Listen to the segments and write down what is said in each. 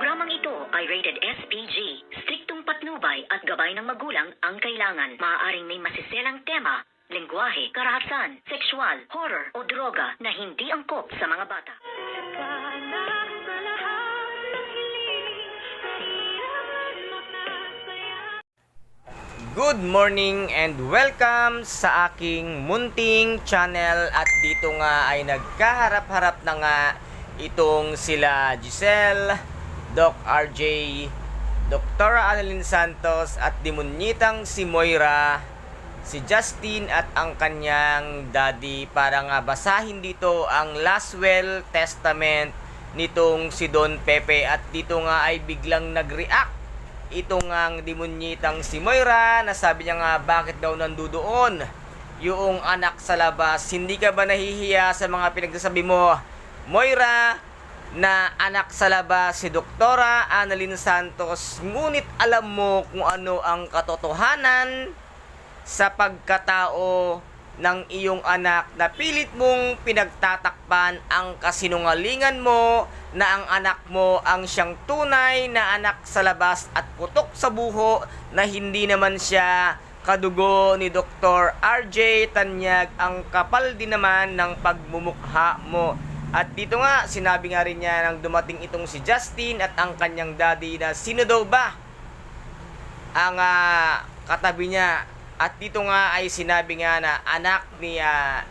programang ito ay rated SPG. Striktong patnubay at gabay ng magulang ang kailangan. Maaaring may masiselang tema, lengguwahe, karahasan, sexual, horror o droga na hindi angkop sa mga bata. Good morning and welcome sa aking munting channel at dito nga ay nagkaharap-harap na nga itong sila Giselle, Doc RJ, Dr. Annalyn Santos at Dimunyitang si Moira, si Justin at ang kanyang daddy para nga basahin dito ang last will testament nitong si Don Pepe at dito nga ay biglang nag-react itong ang demunyitang si Moira na sabi niya nga bakit daw nandudoon yung anak sa labas. Hindi ka ba nahihiya sa mga pinagsasabi mo? Moira, na anak sa labas si Doktora Annalyn Santos. Ngunit alam mo kung ano ang katotohanan sa pagkatao ng iyong anak na pilit mong pinagtatakpan ang kasinungalingan mo na ang anak mo ang siyang tunay na anak sa labas at putok sa buho na hindi naman siya kadugo ni Dr. RJ Tanyag ang kapal din naman ng pagmumukha mo. At dito nga, sinabi nga rin niya nang dumating itong si Justin at ang kanyang daddy na sino daw ba ang ah, katabi niya. At dito nga ay sinabi nga na anak ni ah,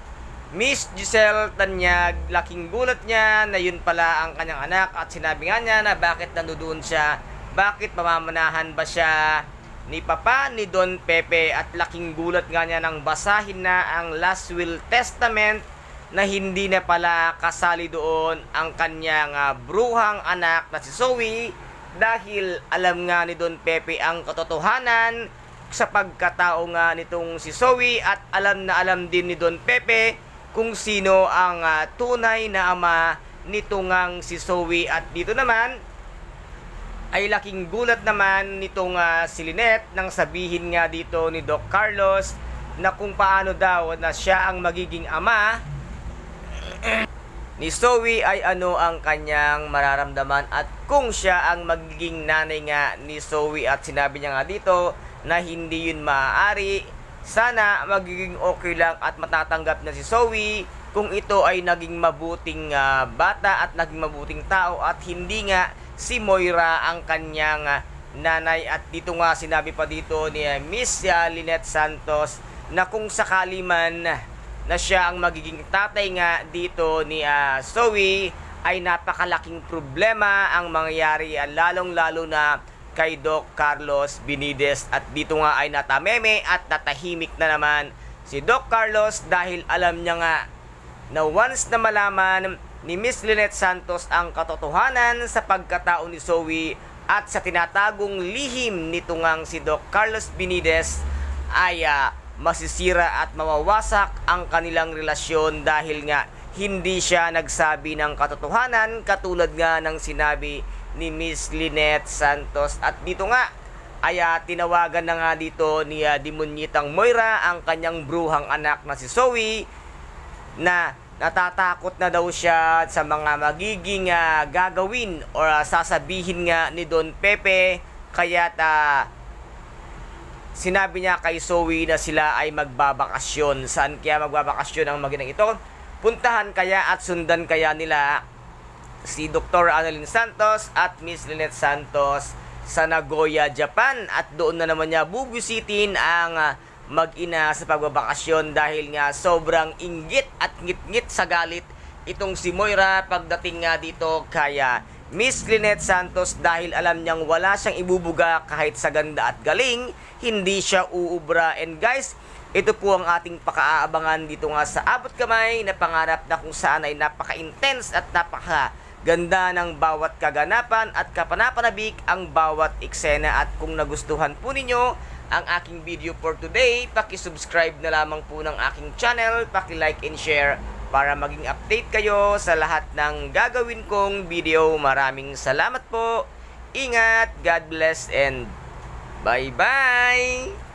Miss Giselle Tanyag, laking gulat niya na yun pala ang kanyang anak. At sinabi nga niya na bakit nandoon siya, bakit pamamanahan ba siya ni Papa ni Don Pepe? At laking gulat nga niya nang basahin na ang last will testament na hindi na pala kasali doon ang kanyang ah, bruhang anak na si Zoe dahil alam nga ni Don Pepe ang katotohanan sa pagkatao nga nitong si Zoe at alam na alam din ni Don Pepe kung sino ang ah, tunay na ama nito ngang si Zoe. At dito naman ay laking gulat naman nitong ah, si Lynette nang sabihin nga dito ni Doc Carlos na kung paano daw na siya ang magiging ama ni Zoe ay ano ang kanyang mararamdaman at kung siya ang magiging nanay nga ni Zoe at sinabi niya nga dito na hindi yun maaari sana magiging okay lang at matatanggap na si Zoe kung ito ay naging mabuting ah, bata at naging mabuting tao at hindi nga si Moira ang kanyang ah, nanay. At dito nga sinabi pa dito ni ah, Miss ah, Lynette Santos na kung sakali man na siya ang magiging tatay nga dito ni ah, Zoe ay napakalaking problema ang mangyayari ah, lalong-lalo na kay Doc Carlos Binides at dito nga ay natameme at natahimik na naman si Doc Carlos dahil alam niya nga na once na malaman ni Miss Lynette Santos ang katotohanan sa pagkatao ni Zoe at sa tinatagong lihim nito ngang si Doc Carlos Binides ay ah, masisira at mawawasak ang kanilang relasyon dahil nga hindi siya nagsabi ng katotohanan katulad nga ng sinabi ni Miss Lynette Santos. At dito nga ay ah, tinawagan na nga dito ni uh, Dimunyitang Moira ang kanyang bruhang anak na si Zoe na natatakot na daw siya sa mga magiging ah, gagawin or ah, sasabihin nga ni Don Pepe. Kaya sinabi niya kay Zoe na sila ay magbabakasyon. Saan kaya magbabakasyon ang maginang ito? Puntahan kaya at sundan kaya nila si Dr. Annalyn Santos at Miss Lynette Santos sa Nagoya, Japan at doon na naman niya bubusitin ang ah, mag-ina sa pagbabakasyon dahil nga sobrang inggit at ngit-ngit sa galit itong si Moira pagdating nga dito kaya Miss Lynette Santos dahil alam niyang wala siyang ibubuga kahit sa ganda at galing, hindi siya uubra. And guys, ito po ang ating pakaabangan dito nga sa abot kamay na pangarap na kung saan ay napaka-intense at napaka ganda ng bawat kaganapan at kapanapanabik ang bawat eksena at kung nagustuhan po ninyo ang aking video for today, paki-subscribe na lamang po ng aking channel, paki-like and share para maging update kayo sa lahat ng gagawin kong video. Maraming salamat po. Ingat, God bless and bye-bye!